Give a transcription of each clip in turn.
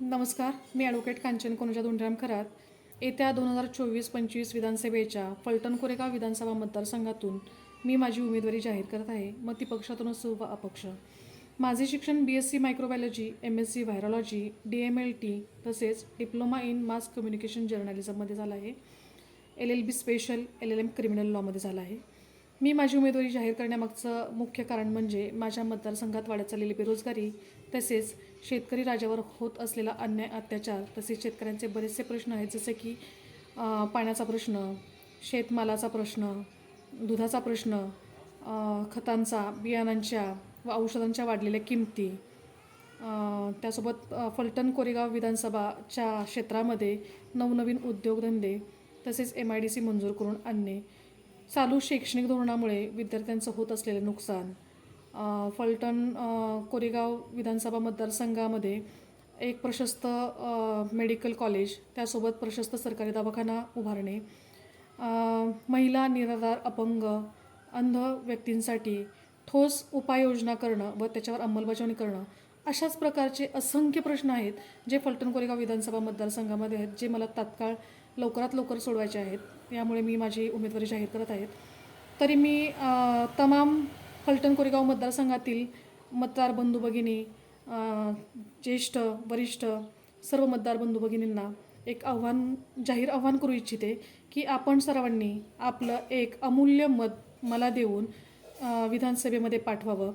नमस्कार मी ॲडव्होकेट कांचन कोनुजा धोंडराम खरात. येत्या दोन हजार चोवीस पंचवीस विधानसभेच्या फलटण कोरेगाव विधानसभा मतदारसंघातून मी माझी उमेदवारी जाहीर करत आहे. मग ती पक्षातून असो व अपक्ष. माझे शिक्षण B S C microbiology M S C virology D M L T तसेच डिप्लोमा इन मास कम्युनिकेशन जर्नलिझममध्ये झालं आहे. L L B special L L M criminal लॉमध्ये झालं आहे. मी माझी उमेदवारी जाहीर करण्यामागचं मुख्य कारण म्हणजे माझ्या मतदारसंघात वाढत चाललेली बेरोजगारी तसेच शेतकरी राजावर होत असलेला अन्याय अत्याचार तसेच शेतकऱ्यांचे बरेचसे प्रश्न आहेत जसे की पाण्याचा प्रश्न शेतमालाचा प्रश्न दुधाचा प्रश्न खतांचा बियाणांच्या व औषधांच्या वाढलेल्या किमती त्यासोबत फलटण कोरेगाव विधानसभाच्या क्षेत्रामध्ये नवनवीन उद्योगधंदे तसेच एम आय डी सी मंजूर करून आणणे चालू शैक्षणिक धोरणामुळे विद्यार्थ्यांचं होत असलेलं नुकसान फलटण कोरेगाव विधानसभा मतदारसंघामध्ये एक प्रशस्त मेडिकल कॉलेज त्यासोबत प्रशस्त सरकारी दवाखाना उभारणे महिला निराधार अपंग अंध व्यक्तींसाठी ठोस उपाययोजना करणं व त्याच्यावर अंमलबजावणी करणं अशाच प्रकारचे असंख्य प्रश्न आहेत जे फलटण कोरेगाव विधानसभा मतदारसंघामध्ये आहेत जे मला तात्काळ लवकरात लवकर सोडवायचे आहेत. यामुळे मी माझी उमेदवारी जाहीर करत आहेत. तरी मी तमाम फलटण कोरेगाव मतदारसंघातील मतदार बंधू भगिनी ज्येष्ठ वरिष्ठ सर्व मतदार बंधू भगिनींना एक आव्हान जाहीर आव्हान करू इच्छिते की आपण सर्वांनी आपलं एक अमूल्य मत मला देऊन विधानसभेमध्ये पाठवावं.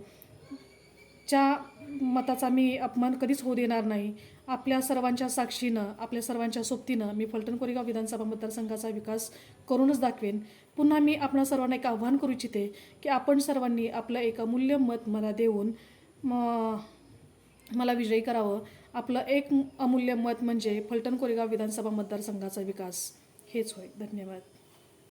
च्या मताचा मी अपमान कधीच होऊ देणार नाही. आपल्या सर्वांच्या साक्षीनं आपल्या सर्वांच्या सोबतीनं मी फलटण कोरेगाव विधानसभा मतदारसंघाचा विकास करूनच दाखवेन. पुन्हा मी आपणा सर्वांना एक आव्हान करू इच्छिते की आपण सर्वांनी आपलं एक अमूल्य मत मला देऊन म मला विजयी करावं. आपलं एक अमूल्य मत म्हणजे फलटण कोरेगाव विधानसभा मतदारसंघाचा विकास. हेच होय. धन्यवाद.